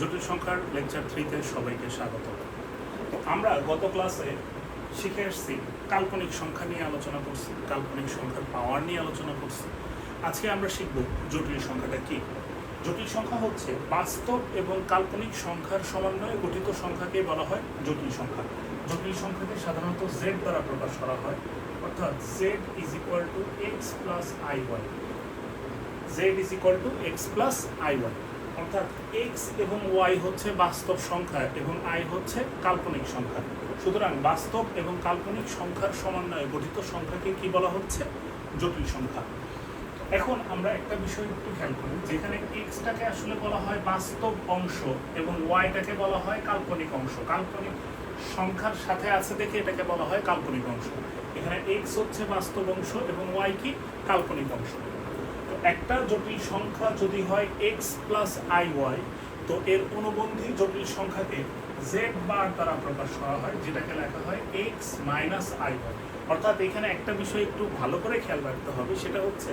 জটিল সংখ্যার লেকচার থ্রিতে সবাইকে স্বাগত। আমরা গত ক্লাসে শিখে এসেছি কাল্পনিক সংখ্যা নিয়ে আলোচনা করছি, কাল্পনিক সংখ্যার পাওয়ার নিয়ে আলোচনা করছি। আজকে আমরা শিখব জটিল সংখ্যাটা কি? জটিল সংখ্যা হচ্ছে বাস্তব এবং কাল্পনিক সংখ্যার সমন্বয়ে গঠিত সংখ্যাকে বলা হয় জটিল সংখ্যা। জটিল সংখ্যাকে সাধারণত জেড দ্বারা প্রকাশ করা হয়, অর্থাৎ Z is equal to X plus I Y Z is equal to X plus I Y অর্থাৎ এক্স এবং ওয়াই হচ্ছে বাস্তব সংখ্যা এবং আই হচ্ছে কাল্পনিক সংখ্যা সুতরাং বাস্তব এবং কাল্পনিক সংখ্যার সমন্বয়ে গঠিত সংখ্যাকে কি বলা হচ্ছে? জটিল সংখ্যা। এখন আমরা একটা বিষয় একটু খেয়াল করি, যেখানে এক্সটাকে আসলে বলা হয় বাস্তব অংশ এবং ওয়াইটাকে বলা হয় কাল্পনিক অংশ। কাল্পনিক সংখ্যার সাথে আছে দেখে এটাকে বলা হয় কাল্পনিক অংশ। এখানে এক্স হচ্ছে বাস্তব অংশ এবং ওয়াই কি? কাল্পনিক অংশ। একটা জটিল সংখ্যা যদি হয় এক্স প্লাস আই ওয়াই তো এর অনুবন্ধী জটিল সংখ্যাকে জেড বার দ্বারা প্রকাশ করা হয়, যেটাকে লেখা হয় এক্স মাইনাস আই ওয়াই অর্থাৎ এখানে একটা বিষয় একটু ভালো করে খেয়াল রাখতে হবে, সেটা হচ্ছে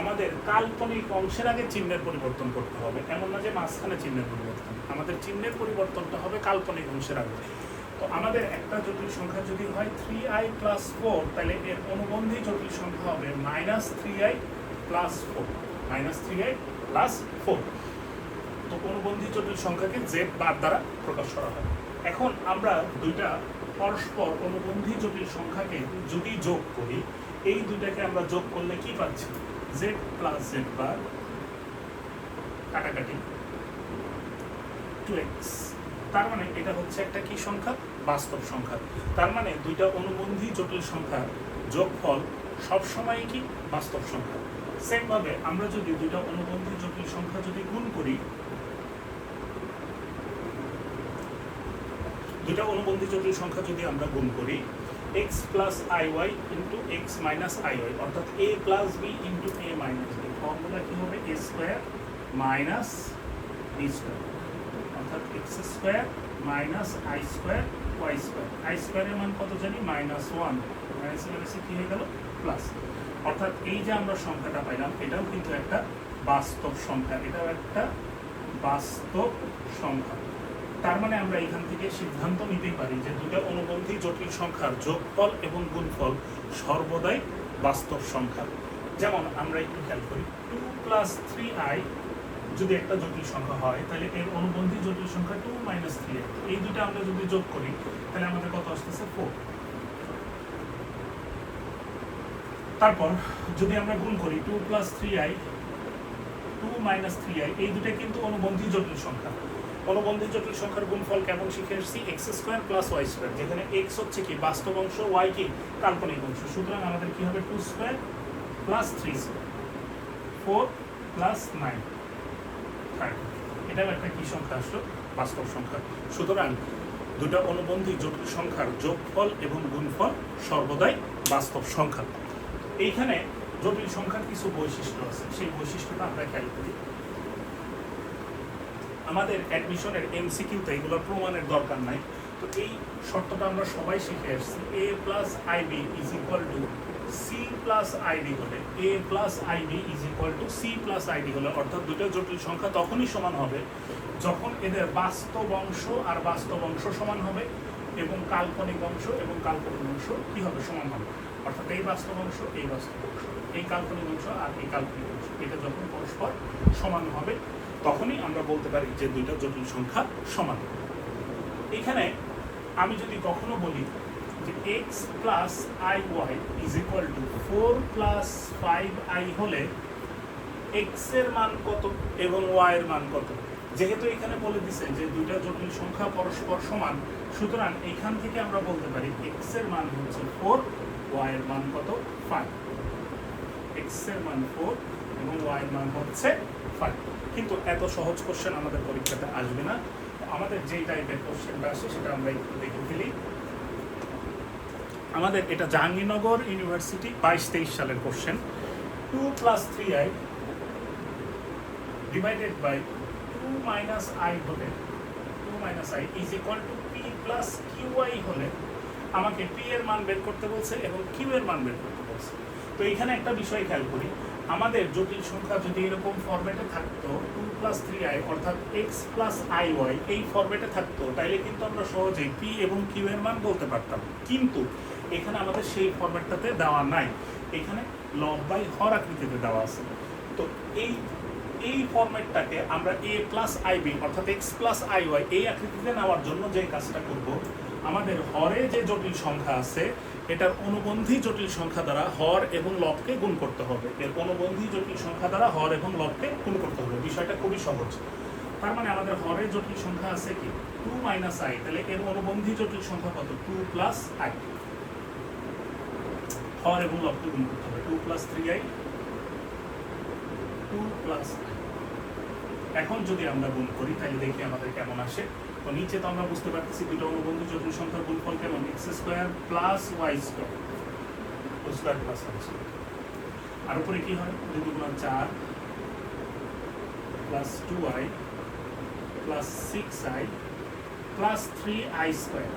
আমাদের কাল্পনিক অংশের আগে চিহ্নের পরিবর্তন করতে হবে, এমন না যে মাঝখানে চিহ্নের পরিবর্তন। আমাদের চিহ্নের পরিবর্তনটা হবে কাল্পনিক অংশের আগে। তো আমাদের একটা জটিল সংখ্যা যদি হয় থ্রি আই প্লাস ফোর তাহলে এর অনুবন্ধী জটিল সংখ্যা হবে minus three I plus four minus three I plus four তো অনুবন্ধী জটিল সংখ্যাকে জেড বার দ্বারা প্রকাশ করা হয়। এখন আমরা দুইটা পরস্পর অনুবন্ধী জটিল সংখ্যাকে যদি যোগ করি, এই দুইটাকে আমরা যোগ করলে কি পাচ্ছি? জেড প্লাস জেড বার কাটাকাটি টু এক্স তার মানে এটা হচ্ছে একটা কি সংখ্যা? বাস্তব সংখ্যা। তার মানে দুইটা অনুবন্ধী জটিল সংখ্যা যোগফল সবসময় কি? বাস্তব সংখ্যা। সেম ভাবে আমরা যদি দুইটা অনুবন্ধী জটিল সংখ্যা যদি গুণ করি, দুইটা অনুবন্ধী জটিল সংখ্যা যদি আমরা গুণ করি X plus I Y into X minus I Y অর্থাৎ A plus B into A minus B formula কি হবে? A square minus B square অর্থাৎ X square minus I square Y square I স্কোয়ারের মান কত জানি? মাইনাস ওয়ান মাইনাসে কি হয়ে গেল? প্লাস অর্থাৎ এই যে আমরা সংখ্যাটা পাইলাম, এটাও কিন্তু একটা বাস্তব সংখ্যা, এটাও একটা বাস্তব সংখ্যা। তার মানে আমরা এখান থেকে সিদ্ধান্ত নিতেই পারি যে দুটো অনুবন্ধী জটিল সংখ্যার যোগফল এবং গুণফল সর্বদাই বাস্তব সংখ্যা। যেমন আমরা একটু খেয়াল করি টু প্লাস থ্রি আই যদি একটা জটিল সংখ্যা হয়, তাহলে এর অনুবন্ধী জটিল সংখ্যা টু মাইনাস থ্রি এই দুটো আমরা যদি যোগ করি, তাহলে আমাদের কত আসতেছে? ফোর তারপর যদি আমরা গুণ করি two plus three I two minus three I এই দুটো কিন্তু অনুবন্ধী জটিল সংখ্যা। অনুবন্ধী জটিল সংখ্যার গুণফল কেমন শিখে এসেছি? X square plus Y square যেখানে এক্স হচ্ছে কি বাস্তব অংশ ওয়াই কি কাল্পনিক অংশ। সুতরাং আমাদের কি হবে? Two square plus three square four plus nine thirty এটাও একটা কি সংখ্যা আসলো? বাস্তব সংখ্যা। সুতরাং দুটা অনুবন্ধী জটিল সংখ্যার যোগফল এবং গুণফল সর্বদাই বাস্তব সংখ্যা। এইখানে জটিল সংখ্যার কিছু বৈশিষ্ট্য আছে। সেই বৈশিষ্ট্যটা আমরা খেয়াল করি। আমাদের অ্যাডমিশনের এমসিকিউতে এগুলোর প্রমাণের দরকার নাই। তো এই শর্তটা আমরা সবাই শিখে এসেছি A plus I B is equal to C plus I D হলে A plus I B is equal to C plus I D হলে, অর্থাৎ দুটো জটিল সংখ্যা তখনই সমান হবে যখন এদের বাস্তব অংশ আর বাস্তব অংশ সমান হবে এবং কাল্পনিক অংশ এবং কাল্পনিক অংশ কি হবে? সমান হবে। অর্থাৎ এই বাস্তব অংশ, এই বাস্তব অংশ, এই কাল্পনিক অংশ আর এই কাল্পনিক অংশ। এটা যখন পরস্পর সমান হবে, তখনই আমরা বলতে পারি যে দুইটা জটিল সংখ্যা সমান। এখানে আমি যদি কখনো বলি যে X plus I Y is equal to four plus five I হলে এক্সের মান কত এবং ওয়াই এর মান কত? যেহেতু এখানে বলে দিছে যে দুইটা জটিল সংখ্যা পরস্পর সমান, সুতরাং এখান থেকে আমরা বলতে পারি এক্সের মান হচ্ছে ফোর ওয়াই এর মান কত? ফাইভ এক্সের মান ফোর এবং ওয়াই এর মান হচ্ছে ফাইভ কিন্তু এত সহজ কোশ্চেন আমাদের পরীক্ষাতে আসবে না। আমাদের যেই টাইপের কোশ্চেনটা আসে সেটা আমরা একটু দেখে ফেলি। আমাদের এটা জাহাঙ্গীরনগর ইউনিভার্সিটি বাইশ তেইশ সালের question two plus three I divided by two minus I হলে two minus I is equal to P plus Q I হলে আমাকে পি এর মান বের করতে বলছে এবং কিউ এর মান বের করতে বলছে। তো এখানে একটা বিষয় খেয়াল করি। আমাদের জটিল সংখ্যা যদি এরকম ফরম্যাটে থাকতো টু প্লাস থ্রি আই অর্থাৎ এক্স প্লাস আই ওয়াই এই ফরম্যাটে থাকতো, তাইলে কিন্তু আমরা সহজেই পি এবং কিউ এর মান বলতে পারতাম। কিন্তু এখানে আমাদের সেই ফরম্যাটটাতে দেওয়া নাই। এখানে লব বাই হর আকৃতিতে দেওয়া আছে। তো এই এই ফরম্যাটটাকে আমরা এ প্লাস আই বি অর্থাৎ এক্স প্লাস আই ওয়াই এই আকৃতিতে নেওয়ার জন্য যে কাজটা করব আমাদের হরে যে জটিল সংখ্যা আছে, এটার অনুবন্ধী জটিল সংখ্যা দ্বারা হর এবং লবকে গুণ করতে হবে। এর অনুবন্ধী জটিল সংখ্যা দ্বারা হর এবং লবকে গুণ করতে হবে। বিষয়টা খুবই সহজ। তার মানে আমাদের হরের জটিল সংখ্যা আছে কি? Two minus I. তাহলে এর অনুবন্ধী জটিল সংখ্যা কত? Two plus I. হর এবং লবকে গুণ করতে হবে। Two plus three I. Two plus এখন যদি আমরা গুণ করি, তাহলে দেখি আমাদের কেমন আসে। তো নিচে তো আমরা বুঝতে পারতেছি দুটো অনুবন্ধী জটিল সংখ্যার গুণফল কেমন? X square plus Y square square plus আর উপরে কি হয়? দুই দুগুণ চার plus two I plus six I plus three I square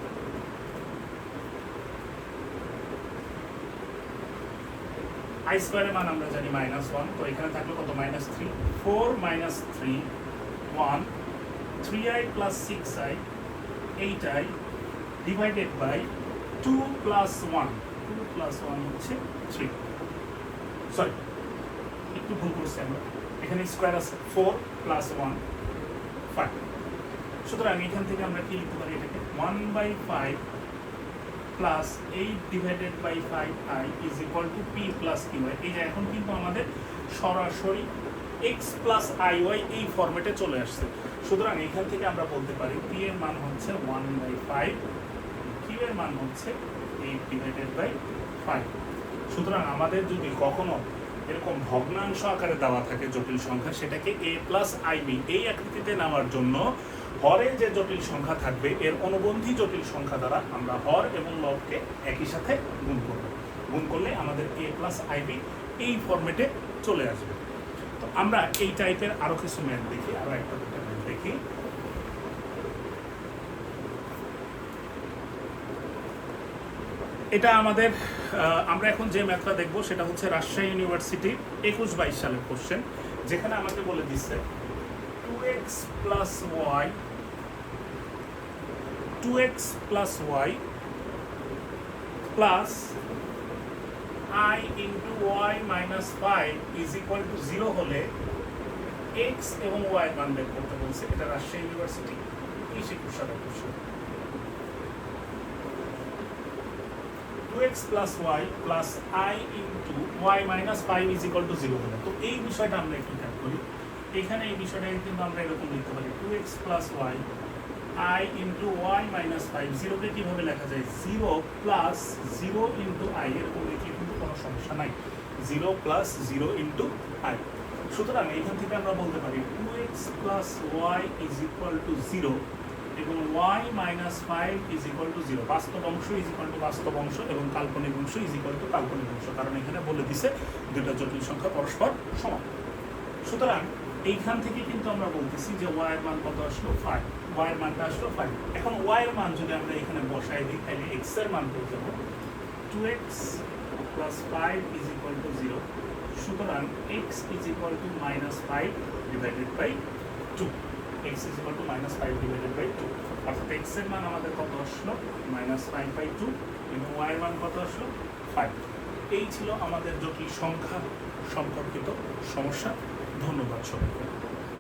I স্কোয়ারের মান আমরা জানি মাইনাস ওয়ান তো এখানে থাকল কত? Minus three four minus three one three I plus six I eight I divided by two plus one two plus one হচ্ছে three sorry একটু ভুল করছি আমরা এখানে স্কোয়ার আছে ফোর প্লাস ওয়ান ফাইভ সুতরাং এখান থেকে আমরা কি লিখতে পারি এটাকে? One by five plus eight divided by five I is equal to P plus Q যে এখন কিন্তু আমাদের সরাসরি এক্স প্লাস আই ওয়াই এই ফরম্যাটে চলে আসছে। সুতরাং এখান থেকে আমরা বলতে পারি পি এর মান হচ্ছে ওয়ান বাই ফাইভ কিউ এর মান হচ্ছে এইট ডিভাইডেড বাই ফাইভ সুতরাং আমাদের যদি কখনো এরকম ভগ্নাংশ আকারে দেওয়া থাকে জটিল সংখ্যা, সেটাকে এ প্লাস আইবি এই আকৃতিতে নেওয়ার জন্য হরে যে জটিল সংখ্যা থাকবে, এর অনুবন্ধী জটিল সংখ্যা দ্বারা আমরা হর এবং লবকে একই সাথে গুণ করব। গুণ করলে আমাদের এ প্লাস আইবি এই ফরম্যাটে চলে আসবে। তো আমরা এই টাইপের আরও কিছু ম্যাথ দেখি, আরও একটা দুটো ম্যাথ দেখি। এটা আমাদের আমরা এখন যে ম্যাথটা দেখব সেটা হচ্ছে রাজশাহী ইউনিভার্সিটি একুশ বাইশ সালের কোশ্চেন যেখানে আমাকে বলে দিচ্ছে two X plus Y two X plus Y plus I into Y minus five is equal to zero হলে এক্স এবং ওয়াই মান বের করতে বলছে। এটা রাজশাহী ইউনিভার্সিটি একুশ সালের question two X plus Y plus I into Y minus five is equal to zero হলে। তো এই বিষয়টা আমরা একটু খেয়াল করি। এখানে এই বিষয়টাকে কিন্তু আমরা এরকম লিখতে পারি। Two X plus Y I into Y minus five জিরোকে কীভাবে লেখা যায়? Zero plus zero into I এরকম সমস্যা নাই zero plus zero into I. সুতরাং এখান থেকে আমরা বলতে পারি two X plus Y is equal to zero এবং Y minus five is equal to zero. বাস্তব অংশ ইজ ইকুয়াল টু বাস্তব অংশ এবং কাল্পনিক অংশ ইজ ইকুয়াল টু কাল্পনিক অংশ। কারণ এখানে বলে দিছে দুটো জটিল সংখ্যা পরস্পর সমান। সুতরাং এইখান থেকে কিন্তু আমরা বলতেছি যে ওয়াই এর মান কত আসলো? ফাইভ। ওয়াই এর মানটা আসলো ফাইভ। এখন ওয়াই এর মান যদি আমরা এখানে বসাই দিই, তাহলে এক্সের মান পেয়ে যাব two X plus five is equal to zero সুতরাং X is equal to minus five divided by two X is equal to minus five divided by two অর্থাৎ এক্সের মান আমাদের কত আসলো? মাইনাস ফাইভ বাই টু এবং ওয়াই এর মান কত আসলো? ফাইভ এই ছিল আমাদের জটিল সংখ্যা সম্পর্কিত সমস্যা। ধন্যবাদ সবাইকে।